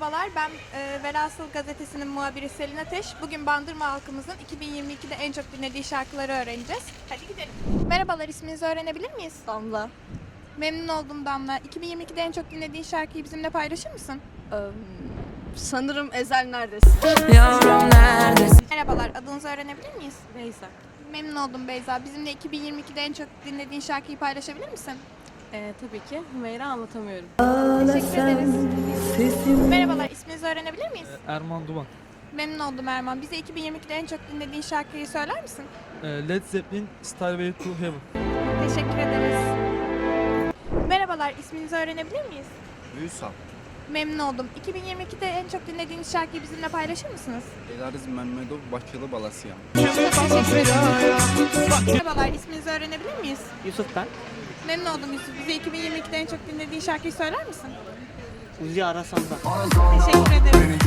Merhabalar, ben e, Velhasıl Gazetesi'nin muhabiri Selin Ateş. Bugün Bandırma halkımızın 2022'de en çok dinlediği şarkıları öğreneceğiz. Hadi gidelim. Merhabalar, isminizi öğrenebilir miyiz? Damla. Memnun oldum Damla. 2022'de en çok dinlediğin şarkıyı bizimle paylaşır mısın? Eee, sanırım Ezel neredesin? Yavrum neredesin? Merhabalar, adınızı öğrenebilir miyiz? Neyse. Memnun oldum Beyza. Bizimle 2022'de en çok dinlediğin şarkıyı paylaşabilir misin? Ee, tabii ki. Hümeyra anlatamıyorum. Teşekkür ederiz. Merhabalar, isminizi öğrenebilir miyiz? Erman Duman. Memnun oldum Erman. Bize 2022'de en çok dinlediğin şarkıyı söyler misin? Ee, Led Zeppelin Starway to Heaven. Teşekkür ederiz. Merhabalar, isminizi öğrenebilir miyiz? Ünsal. Memnun oldum. 2022'de en çok dinlediğiniz şarkıyı bizimle paylaşır mısınız? Elariz Mehmedov Bakılı ederiz. Merhabalar, isminizi öğrenebilir miyiz? Yusuf ben. Memnun oldum Yusuf. Bize 2022'de en çok dinlediğin şarkıyı söyler misin? Uzi Arasan'da. Teşekkür ederim.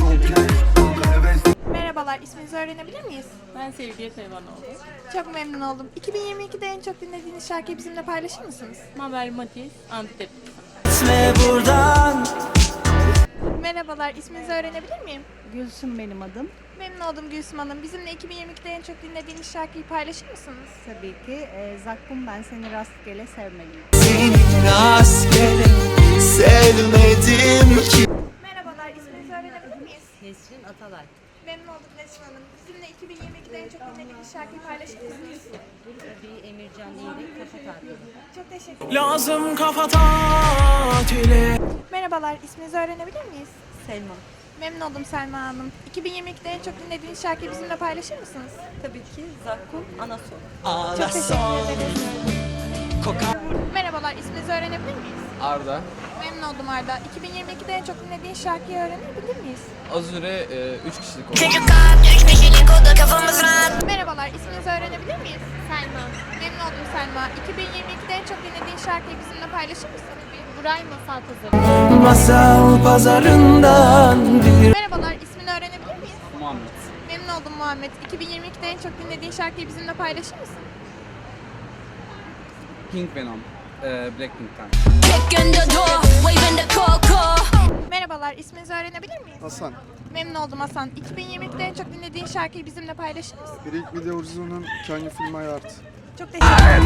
Merhabalar, isminizi öğrenebilir miyiz? Ben Sevgiye Seyvanoğlu. Çok memnun oldum. 2022'de en çok dinlediğiniz şarkıyı bizimle paylaşır mısınız? Mabel Matiz, Antep. Gitme buradan Merhabalar, isminizi öğrenebilir miyim? Gülsüm benim adım. Memnun oldum Gülsüm Hanım. Bizimle 2022'de en çok dinlediğiniz şarkıyı paylaşır mısınız? Tabii ki e, Zakkum ben seni rastgele sevmeliyim. Seni rastgele sevmedim ki Merhabalar, isminizi öğrenebilir miyiz? Nesrin Atalay. Memnun oldum Nesrin Hanım. Bizimle 2022'de en çok dinlediğiniz şarkıyı paylaşır mısınız? Tabii Emircan İyilik Kafa Tatili. Çok teşekkür ederim. Lazım kafa tatili Merhabalar, isminizi öğrenebilir miyiz? Selma. Memnun oldum Selma Hanım. 2022'de en çok dinlediğiniz şarkıyı bizimle paylaşır mısınız? Tabii ki Zakkum Anason. Çok teşekkür ederiz. Merhabalar, isminizi öğrenebilir miyiz? Arda. Memnun oldum Arda. 2022'de en çok dinlediğin şarkıyı öğrenebilir miyiz? Azure 3 kişilik oldu. Çocuklar üç kişilik kafamız rahat Merhabalar, isminizi öğrenebilir miyiz? Selma. Memnun oldum Selma. 2022'de en çok dinlediğin şarkıyı bizimle paylaşır mısın? Buray Masal Pazarı. Masal pazarından bir Merhabalar, ismini öğrenebilir miyiz? Muhammed. Memnun oldum Muhammed. 2022'de en çok dinlediğin şarkıyı bizimle paylaşır mısın? Pink Venom. E, Blackpink'ten. Merhabalar, isminizi öğrenebilir miyiz? Hasan, Memnun oldum Hasan. 2022'de en çok dinlediğin şarkıyı bizimle paylaşır mısın? Break Me The Horizon'un Can You Feel My Heart? Çok teşekkür ederim.